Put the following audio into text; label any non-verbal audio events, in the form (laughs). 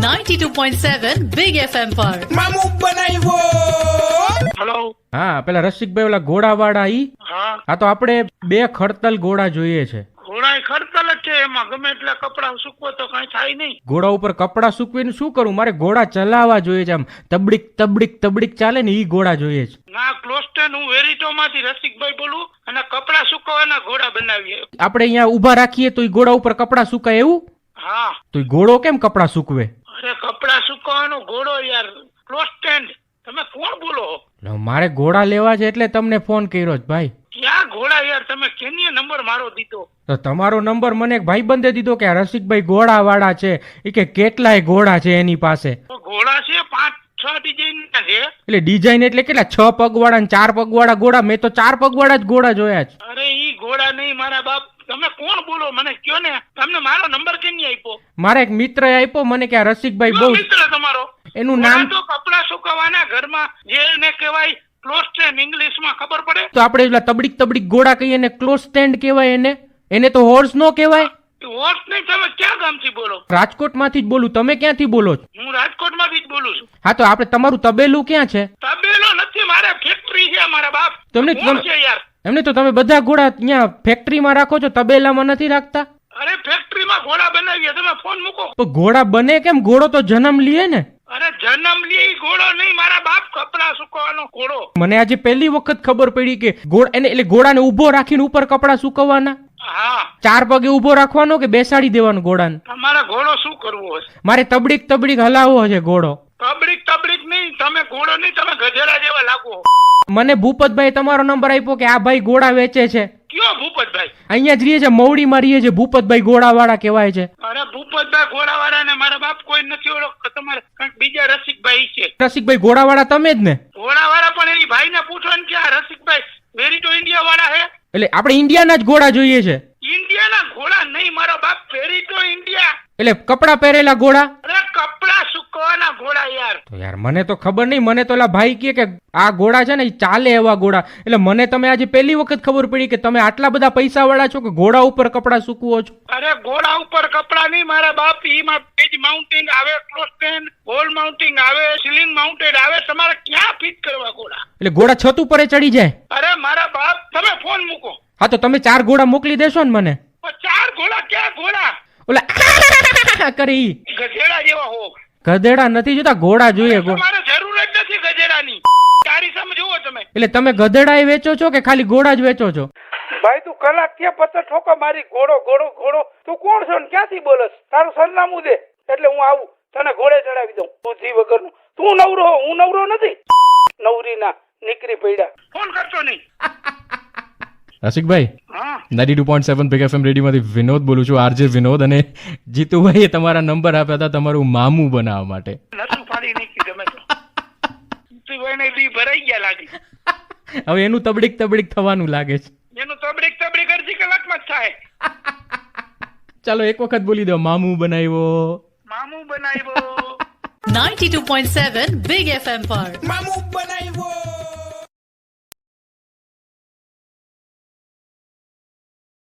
92.7 big FM પર મામુ બનાવ્યો hello હા પેલા રસિકભાઈ ઓલા ઘોડાવાળા ઈ? હા. તો આપણે બે ખડતલ ઘોડા જોઈએ છે. ઘોડા ખડતલ જ છે એમાં ગમે એટલા કપડા સૂકવો તો કઈ થાય નહીં. ઘોડા ઉપર કપડા સૂકવીને શું કરું? મારે ઘોડા ચલાવવા જોઈએ છે આમ. તબડીક તબડીક તબડીક ચાલે ને ઈ ઘોડા જોઈએ છે. ના ક્લોસ્ટન હું વેરીટો માંથી રસિકભાઈ બોલું અને કપડા સૂકવવાના ઘોડા બનાવીએ. આપણે અહીંયા ઊભા રાખીએ તો ઈ ઘોડા ઉપર કપડા સુકાય એવું? હા. તો ઈ ઘોડો કેમ કપડા સૂકવે? સુકવવાનો ઘોડો યાર. ક્લોસ્ટેન્ડ તમે કોણ બોલો? મારે ઘોડા લેવા છે એટલે તમને ફોન કર્યો છે ભાઈ. ક્યાં ઘોડા યાર? તમે કેની નંબર મારો દીધો? તો તમારો નંબર મને એક ભાઈબંધે દીધો કે રસિકભાઈ ઘોડા વાળા છે. એ કે કેટલાય ઘોડા છે એની પાસે. ઘોડા છે? પાંચ છ ડિઝાઇન ના છે? એટલે ડિઝાઇન એટલે કેટલા? છ પગવાળા ને ચાર પગવાળા ઘોડા? મેં તો ચાર પગવાળા જ ઘોડા જોયા છે અરે ઈ ઘોડા નહીં મારા બાપ. તમે કોણ બોલો? મને કયો ને? તમને મારો નંબર કેની આપ્યો? મારા એક મિત્ર આપ્યો મને કે આ રસિકભાઈ બહુ મિત્ર તમારો? એનું નામ તો કપડા સુકવવાના ઘરમાં જેને કહેવાય ક્લોઝ સ્ટેન્ડ ઇંગ્લિશમાં ખબર પડે? તો આપણે પેલા તબડીક તબડીક ગોળા કહીએ ને ક્લોઝ સ્ટેન્ડ કહેવાય એને. એને તો હોર્સ નો કહેવાય. હોર્સ નહીં તમે ક્યાં ગામથી બોલો? રાજકોટમાંથી જ બોલું. તમે ક્યાંથી બોલો છો? હું રાજકોટમાંથી જ બોલું છું. હા તો આપણે તમારું તબેલું ક્યાં છે? તબેલો નથી મારે ફેક્ટરી છે મારા બાપ. તમને કોણ છે યાર? એમને તો તમે બધા ઘોડા ત્યાં ફેક્ટરીમાં રાખો છો તબેલામાં નથી રાખતા? અરે ફેક્ટરીમાં ઘોડા બનાવીએ તમે ફોન મૂકો. તો ઘોડા બને કેમ? ઘોડો તો જન્મ લીએ ને. અરે જન્મ લીએ ઘોડો નહીં મારા બાપ કપડા સુકવવાનો ઘોડો મને આજે પહેલી વખત ખબર પડી કે ઘોડા એને એટલે ઘોડાને ઊભો રાખીને ઉપર કપડા સુકવવાના? હા. ચાર પગે ઊભો રાખવાનો કે બેસાડી દેવાનો ઘોડાને તમારે ઘોડો શું કરવો હશે? મારે તબડીક તબડીક હલાવવો છે ઘોડો તબડીક તમે ઘોડો નહીં તમે ગધેડા જેવા લાગો. મને ભૂપતભાઈ તમારો નંબર આપ્યો કે આ ભાઈ ઘોડા વેચે છે. કયો ભૂપતભાઈ? અહીંયા જ રહીએ છે મવડીમાં રહીએ છે ભૂપતભાઈ ઘોડાવાળા કહેવાય છે. અરે ભૂપતભાઈ ઘોડાવાળા ને મારા બાપ કોઈ નથી ઓળખતો તમારે કંઈક બીજા રસિકભાઈ છે. રસિકભાઈ ઘોડાવાળા તમે જ ને? ઘોડાવાળા પણ એની ભાઈને પૂછો ને કે આ રસિકભાઈ વેરીટો ઇન્ડિયા વાળા હે? એટલે આપણે ઇન્ડિયાના જ ઘોડા જોઈએ છે. ઇન્ડિયાના ઘોડા નહીં મારો બાપ વેરીટો ઇન્ડિયા એટલે કપડા પહેરેલા ઘોડા અરે કપડા સુકવાના ઘોડા યાર મને તો ખબર નહીં મને તો એલા ભાઈ કહે કે આ ઘોડા છે ને એ ચાલે એવા ઘોડા એટલે મને તમે આજે પહેલી વખત ખબર પડી કે તમે આટલા બધા પૈસા વાળા છો કે ઘોડા ઉપર કપડા સૂકવો છો? અરે ઘોડા ઉપર કપડા નહીં મારા બાપ એમાં પેજ માઉન્ટિંગ આવે ક્લોસ્ટેન વોલ માઉન્ટિંગ આવે સિલિંગ માઉન્ટેડ આવે તમારે ક્યાં ફિટ કરવા ઘોડા એટલે ઘોડા છત ઉપર ચડી જાય? અરે મારા બાપ તમે ફોન મૂકો. હા તો તમે ચાર ઘોડા મોકલી દેશો ને મને. ચાર ઘોડા ક્યાં ઘોડા ઓલા (laughs) કરી. ગધેડા જેવા હો ગધેડા નથી જોતા ઘોડા જોઈએ જરૂર જ નથી ગધેડાની. તારી સામે જુઓ તમે. એટલે તમે ગધેડા વેચો છો કે ખાલી ઘોડા જ વેચો છો? ભાઈ તું કલાક કે પત્તર ઠોકો? મારી ઘોડો ઘોડો ઘોડો. તું કોણ છો ને? ક્યાંથી બોલસ? તારું સરનામું દે. એટલે હું આવું. તને ઘોડે ચડાવી દઉં. બુદ્ધિ વગરનું. તું નવરો હું નવરો નથી. નવરી ના નીકળી પડ્યા. ફોન કરતો નહીં. (laughs) Rasikbhai ninety two point seven Big FM રેડિયોમાંથી Vinod બોલું છું આરજે વિનોદ અને જીતુભાઈએ તમારા નંબર આપ્યા હતા તમારું મામું બનાવવા માટે. નતું ફાડી નાખી તમે તો. જીતુભાઈને બી ભરાઈ ગયા લાગી. હવે એનું તબડીક તબડીક થવાનું લાગે છે. એનું તબડીક તબડીક અડધી કલાકમાં જ થાય. ચાલો એક વખત બોલી દો મામું બનાવ્યો. મામું બનાવ્યો. 92.7 બિગ એફએમ પર. મામું બનાવ્યો.